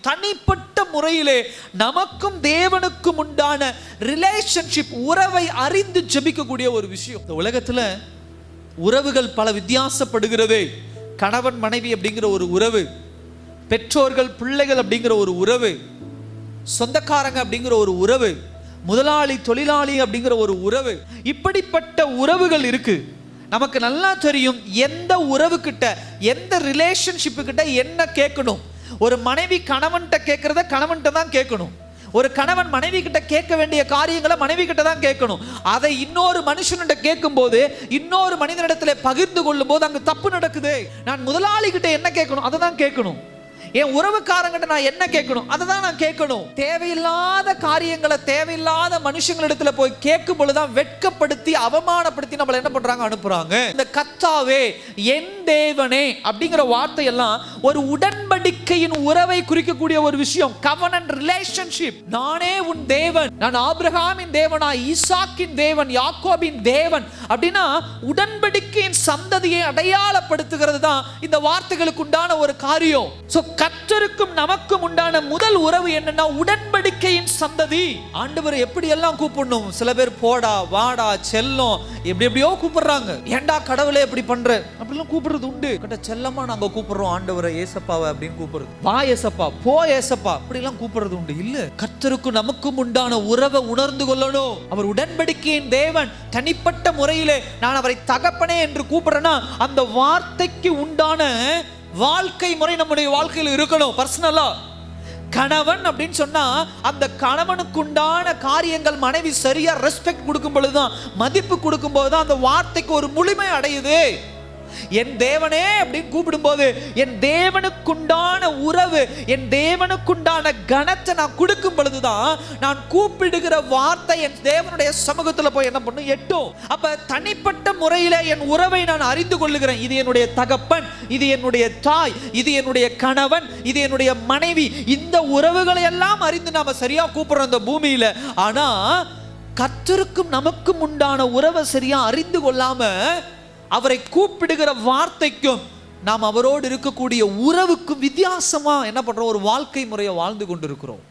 தனிப்பட்ட முறையிலே நமக்கும் தேவனுக்கும் உண்டான ரிலேஷன்ஷிப் உறவை அறிந்து ஜெபிக்கக்கூடிய ஒரு விஷயம். இந்த உலகத்தில் உறவுகள் பல வித்தியாசப்படுகிறதே. கணவன் மனைவி அப்படிங்கிற ஒரு உறவு பெற்றோர்கள் பிள்ளைகள் அப்படிங்கிற ஒரு உறவு சொந்தக்காரங்க அப்படிங்கிற ஒரு உறவு முதலாளி தொழிலாளி அப்படிங்கிற ஒரு உறவு. இப்படிப்பட்ட உறவுகள் இருக்கு. நமக்கு நல்லா தெரியும் எந்த உறவு கிட்ட எந்த ரிலேஷன்ஷிப்பு கிட்ட என்ன கேட்கணும். ஒரு மனைவி கணவன்கிட்ட கேட்கறத கணவன்கிட்ட தான் கேட்கணும். ஒரு கணவன் மனைவி கிட்ட கேட்க வேண்டிய காரியங்களை மனைவி கிட்ட தான் கேட்கணும். அதை இன்னொரு மனுஷன்கிட்ட கேட்கும்போது இன்னொரு மனிதனிடத்துல பகிர்ந்து கொள்ளும் போது அங்கே தப்பு நடக்குது. நான் முதலாளி கிட்ட என்ன கேட்கணும்? அதை தான் கேட்கணும். என் உறவுக்காரங்கிட்ட நான் என்ன கேட்கணும்? அதை தான் நான் கேட்கணும். தேவையில்லாத காரியங்களை தேவையில்லாத மனுஷங்களிடத்துல போய் கேட்கும் பொழுதுதான் வெட்கப்படுத்தி அவமானப்படுத்தி நம்மளை என்ன பண்றாங்க? அனுப்புறாங்க. இந்த கத்தாவே என் தேவனே அப்படிங்கிற வார்த்தையெல்லாம் ஒரு உடன்படிக்கையின் உறவை குறிக்கக்கூடிய ஒரு விஷயம் கவனன் ரிலேஷன்ஷிப் நானே உன் தேவன் நான் ஆபிரகாமின் தேவனா ஈசாக்கின் தேவன் யாக்கோபின் தேவன் அப்படின்னா உடன்படிக்கையின் சந்ததியை அடையாளப்படுத்துகிறது தான் இந்த வார்த்தைகளுக்கு உண்டான ஒரு காரியம். சோ கத்தருக்கும் நமக்கும் உண்டான முதல் உறவு என்னன்னா உடன்படிக்கையின் சந்ததி. ஆண்டவர் எப்படி எல்லாம் கூப்பிடணும்? சில பேர் போடா வாடா செல்லம் எப்படி எப்படியோ கூப்பிடுறாங்க. ஏன்டா கடவுளே இப்படி பண்ற? அப்படிலாம் கூப்பிடுறது உண்டு. கிட்ட செல்லமா நாங்க கூப்பிடுறோம். ஆண்டவரை ஏசப்பாவை அப்படின்னு கூப்பிடுறது. வா ஏசப்பா போ ஏசப்பா. அப்படிலாம் கூப்பிடுறது உண்டு. இல்ல கத்தருக்கும் நமக்கும் உண்டான உறவை உணர்ந்து கொள்ளணும். அவர் உடன்படிக்கையின் தேவன். தனிப்பட்ட முறையிலே நான் அவரை தகப்பனே என்று கூப்பிடுறேன்னா அந்த வார்த்தைக்கு உண்டான வாழ்க்கை முறை நம்முடைய வாழ்க்கையில் இருக்கணும். பர்சனலா கணவன் அப்படின்னு சொன்னா அந்த கணவனுக்கு உண்டான காரியங்கள் மனைவி சரியா ரெஸ்பெக்ட் கொடுக்கும் பொழுதுதான் மதிப்பு கொடுக்கும் போதுதான் அந்த வார்த்தைக்கு ஒரு முழுமை அடையுது. என் தேவனே அப்படின்னு கூப்பிடும்போது என் தேவனுக்குண்டான உறவு என் தேவனுக்குண்டான கனத்தை நான் கொடுக்கும் பொழுதுதான் நான் கூப்பிடுகிற வார்த்தை என் தேவனுடைய சமூகத்தில் போய் என்ன பண்ணும்? எட்டும். அப்ப தனிப்பட்ட முறையில் என் உறவை நான் அறிந்து கொள்ளுகிறேன். இது என்னுடைய தகப்பன் இது என்னுடைய தாய் இது என்னுடைய கணவன் இது என்னுடைய மனைவி. இந்த உறவுகளை எல்லாம் அறிந்து நாம சரியா கூப்பிடுறோம் இந்த பூமியில. ஆனா கத்தருக்கும் நமக்கும் உண்டான உறவை சரியா அறிந்து கொள்ளாம அவரை கூப்பிடுகிற வார்த்தைக்கும் நாம் அவரோடு இருக்கக்கூடிய உறவுக்கும் வித்தியாசமாக என்ன பண்ணுறோம் ஒரு வாழ்க்கை முறையை வாழ்ந்து கொண்டிருக்கிறோம்.